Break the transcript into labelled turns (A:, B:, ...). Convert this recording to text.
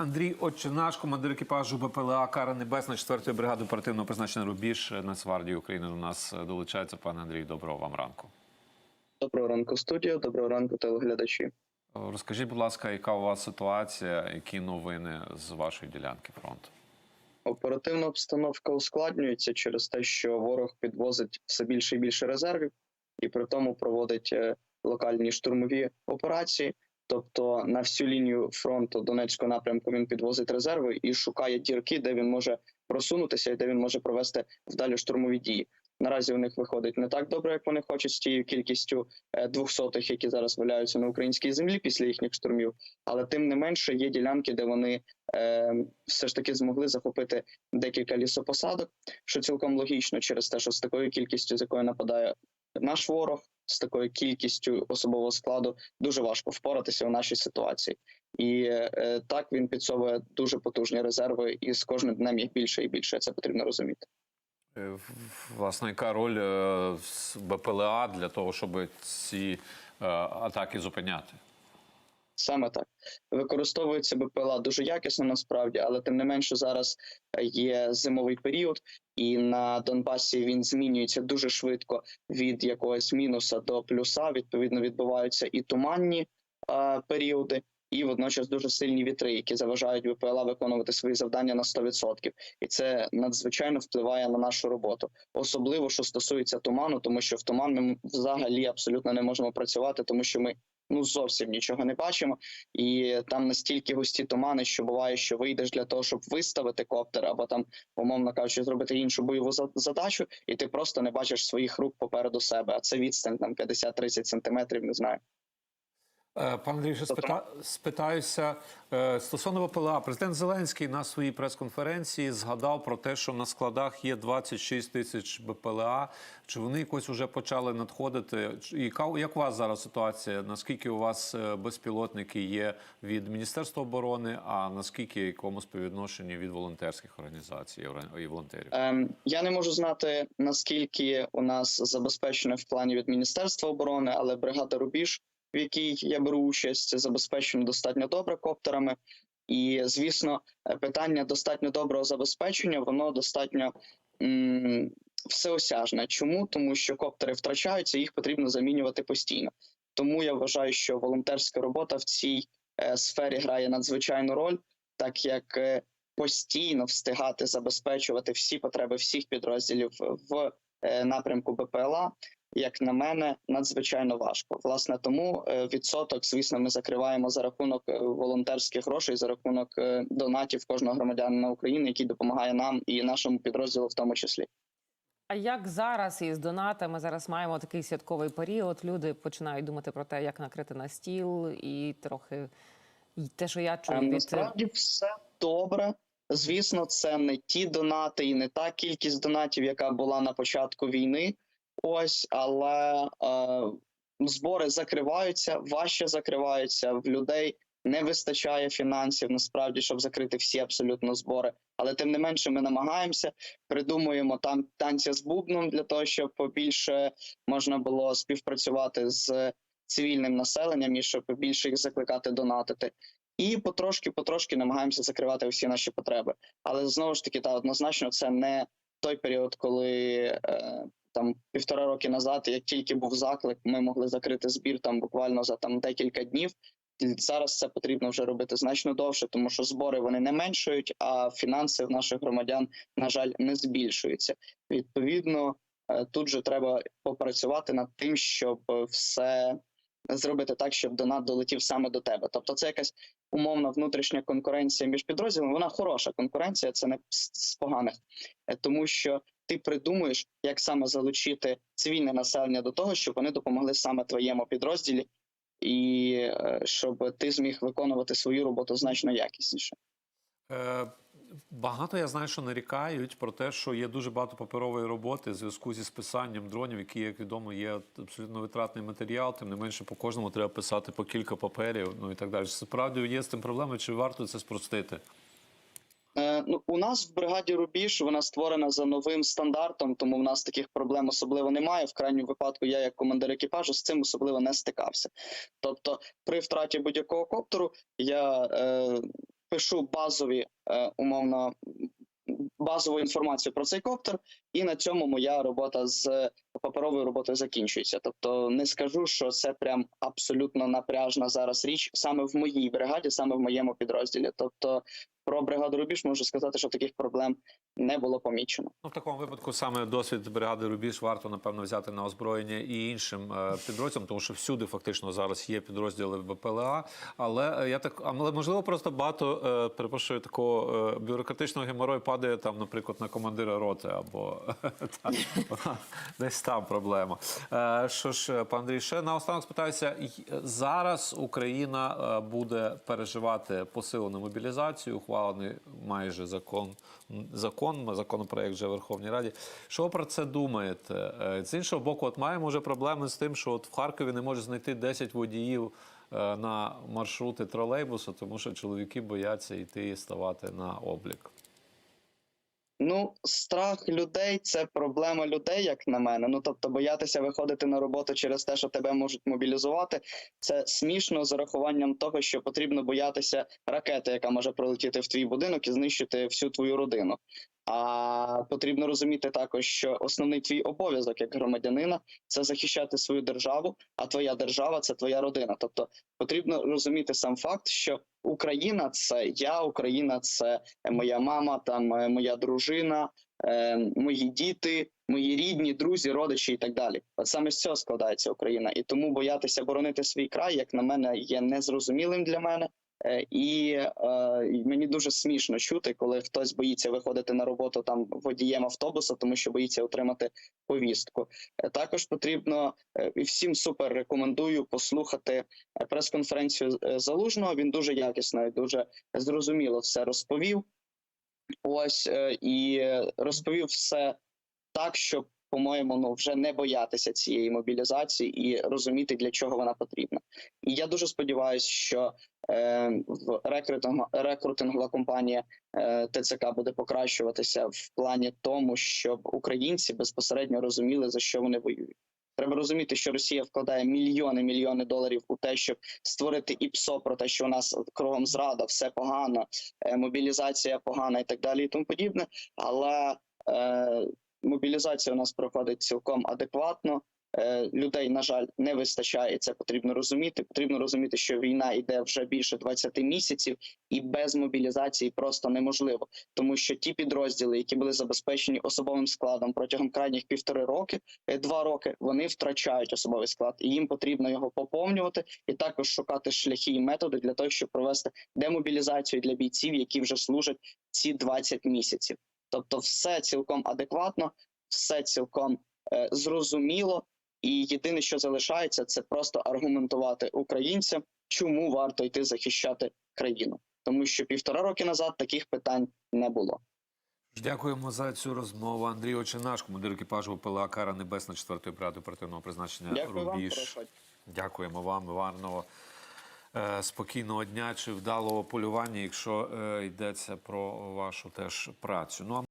A: Андрій Отче наш, командир екіпажу БПЛА Кара Небесна, 4-ї бригади оперативного призначення Рубіж Нацгвардії України до нас долучається. Пане Андрій, доброго вам ранку.
B: Доброго ранку, студія. Доброго ранку, телеглядачі.
A: Розкажіть, будь ласка, яка у вас ситуація, які новини з вашої ділянки фронту?
B: Оперативна обстановка ускладнюється через те, що ворог підвозить все більше і більше резервів, і при тому проводить е, локальні штурмові операції. Тобто на всю лінію фронту Донецького напрямку він підвозить резерви і шукає дірки, де він може просунутися і де він може провести вдалі штурмові дії. Наразі у них виходить не так добре, як вони хочуть з тією кількістю е, двохсотих, які зараз валяються на українській землі після їхніх штурмів. Але тим не менше є ділянки, де вони е, все ж таки змогли захопити декілька лісопосадок, що цілком логічно через те, що з такою кількістю, з якою нападає наш ворог, з такою кількістю особового складу дуже важко впоратися в нашій ситуації. І е, так він підсовує дуже потужні резерви, і з кожним днем їх більше і більше. Це потрібно розуміти.
A: Е, Власне, яка роль е, БПЛА для того, щоб ці е, атаки зупиняти?
B: Саме так використовується БПЛА дуже якісно насправді, але тим не менше зараз є зимовий період, і на Донбасі він змінюється дуже швидко від якогось мінуса до плюса. Відповідно, відбуваються і туманні е, періоди, і водночас дуже сильні вітри, які заважають БПЛА виконувати свої завдання на 100%. І це надзвичайно впливає на нашу роботу, особливо що стосується туману, тому що в туман ми взагалі абсолютно не можемо працювати, тому що ми ну зовсім нічого не бачимо, і там настільки густі тумани, що буває, що вийдеш для того, щоб виставити коптер, або там, умовно кажучи, зробити іншу бойову за- задачу, і ти просто не бачиш своїх рук попереду себе. А це відстань там 50-30 сантиметрів, не знаю.
A: Е, Пане Андрій, ще спита... спитаюся е, стосовно ВПЛА. Президент Зеленський на своїй прес-конференції згадав про те, що на складах є 26 тисяч БПЛА. Чи вони якось вже почали надходити? Яка як у вас зараз ситуація? Наскільки у вас е, безпілотники є від Міністерства оборони? А наскільки якому співвідношенні від волонтерських організацій і волонтерів?
B: Ем, я не можу знати наскільки у нас забезпечено в плані від Міністерства оборони, але бригада Рубіж, в якій я беру участь, забезпечена достатньо добре коптерами. І звісно, е, питання достатньо доброго забезпечення, воно достатньо м- всеосяжне. Чому? Тому що коптери втрачаються, їх потрібно замінювати постійно. Тому я вважаю, що волонтерська робота в цій е, сфері грає надзвичайну роль, так як е, постійно встигати забезпечувати всі потреби всіх підрозділів в е, напрямку БПЛА. Як на мене, надзвичайно важко. Власне, тому е, відсоток, звісно, ми закриваємо за рахунок е, волонтерських грошей, за рахунок е, донатів кожного громадянина України, який допомагає нам і нашому підрозділу, в тому числі.
C: А як зараз із донатами зараз маємо такий святковий період? Люди починають думати про те, як накрити на стіл, і трохи і те, що я чую від
B: Насправді все добре. Звісно, це не ті донати і не та кількість донатів, яка була на початку війни. Ось, але е, збори закриваються, важче закриваються. В людей не вистачає фінансів насправді, щоб закрити всі абсолютно збори. Але тим не менше, ми намагаємося, придумуємо там танці з бубном для того, щоб побільше можна було співпрацювати з цивільним населенням і щоб більше їх закликати донатити. І потрошки, потрошки намагаємося закривати всі наші потреби. Але знову ж таки, та однозначно, це не той період, коли е, там півтора роки назад, як тільки був заклик, ми могли закрити збір там буквально за там декілька днів. Зараз це потрібно вже робити значно довше, тому що збори вони не меншують, а фінанси в наших громадян, на жаль, не збільшуються. Відповідно, е, тут же треба попрацювати над тим, щоб е, все зробити так, щоб донат долетів саме до тебе. Тобто, це якась умовна внутрішня конкуренція між підрозділами. Вона хороша конкуренція, це не з поганих, Е, тому що ти придумуєш, як саме залучити цивільне населення до того, щоб вони допомогли саме твоєму підрозділі, і е, щоб ти зміг виконувати свою роботу значно якісніше.
A: Багато я знаю, що нарікають про те, що є дуже багато паперової роботи в зв'язку зі списанням дронів, які, як відомо, є абсолютно витратний матеріал. Тим не менше, по кожному треба писати по кілька паперів, ну і так далі. Справді є з цим проблеми, чи варто це спростити?
B: Е, ну, у нас в бригаді Рубіж вона створена за новим стандартом, тому в нас таких проблем особливо немає. В крайньому випадку я, як командир екіпажу, з цим особливо не стикався. Тобто, при втраті будь-якого коптеру я е, пишу базові е, умовно базову інформацію про цей коптер, і на цьому моя робота з паперовою роботою закінчується. Тобто не скажу, що це прям абсолютно напряжна зараз річ саме в моїй бригаді, саме в моєму підрозділі. Тобто про бригаду Рубіж можу сказати, що таких проблем не було помічено.
A: Ну, в такому випадку саме досвід бригади Рубіж варто напевно взяти на озброєння і іншим е, підрозділам, тому що всюди фактично зараз є підрозділи БПЛА. Але е, я так, але можливо, просто багато е, перепрошую такого бюрократичного геморою падає там, наприклад, на командира роти або та, десь там проблема. Е, Що ж, пан Андрій, ще наостанок спитаюся, зараз Україна е, буде переживати посилену мобілізацію, ухвалений майже закон, закон, законопроект вже в Верховній Раді. Що ви про це думаєте? Е, З іншого боку, от маємо вже проблеми з тим, що от в Харкові не може знайти 10 водіїв на маршрути тролейбусу, тому що чоловіки бояться йти і ставати на облік.
B: Ну, страх людей це проблема людей, як на мене. Ну тобто, боятися виходити на роботу через те, що тебе можуть мобілізувати, це смішно з урахуванням того, що потрібно боятися ракети, яка може прилетіти в твій будинок і знищити всю твою родину. А потрібно розуміти також, що основний твій обов'язок як громадянина це захищати свою державу, а твоя держава це твоя родина. Тобто потрібно розуміти сам факт, що Україна це я, Україна це моя мама, там моя дружина, е, мої діти, мої рідні, друзі, родичі і так далі. От саме з цього складається Україна, і тому боятися боронити свій край, як на мене, є незрозумілим для мене. Е, І е, мені дуже смішно чути, коли хтось боїться виходити на роботу там водієм автобуса, тому що боїться отримати повістку. Е, Також потрібно е, і всім супер рекомендую послухати прес-конференцію залужного. Він дуже якісно і дуже зрозуміло все розповів. Ось і розповів все так, щоб, по-моєму, ну вже не боятися цієї мобілізації і розуміти, для чого вона потрібна. І я дуже сподіваюся, що е, в рекрутинг, рекрутингова компанія е, ТЦК буде покращуватися в плані тому, щоб українці безпосередньо розуміли за що вони воюють. Треба розуміти, що Росія вкладає мільйони мільйони доларів у те, щоб створити ІПСО про те, що у нас кругом зрада, все погано, е, мобілізація погана і так далі, і тому подібне. Але е, мобілізація у нас проходить цілком адекватно. Е, людей, на жаль, не вистачає. Це потрібно розуміти. Потрібно розуміти, що війна йде вже більше 20 місяців, і без мобілізації просто неможливо, тому що ті підрозділи, які були забезпечені особовим складом протягом крайніх півтори роки, е, два роки, вони втрачають особовий склад, і їм потрібно його поповнювати і також шукати шляхи і методи для того, щоб провести демобілізацію для бійців, які вже служать ці 20 місяців. Тобто, все цілком адекватно, все цілком е, зрозуміло. І єдине, що залишається, це просто аргументувати українцям, чому варто йти захищати країну, тому що півтора роки назад таких питань не було.
A: Дякуємо за цю розмову. Андрій Очинаш, командир екіпажу ПЛА Кара Небесна 4-ї бригади оперативного призначення
B: Дякую
A: Рубіж.
B: прошу.
A: Дякуємо вам, гарного е, спокійного дня чи вдалого полювання, якщо е, йдеться про вашу теж працю. Ну а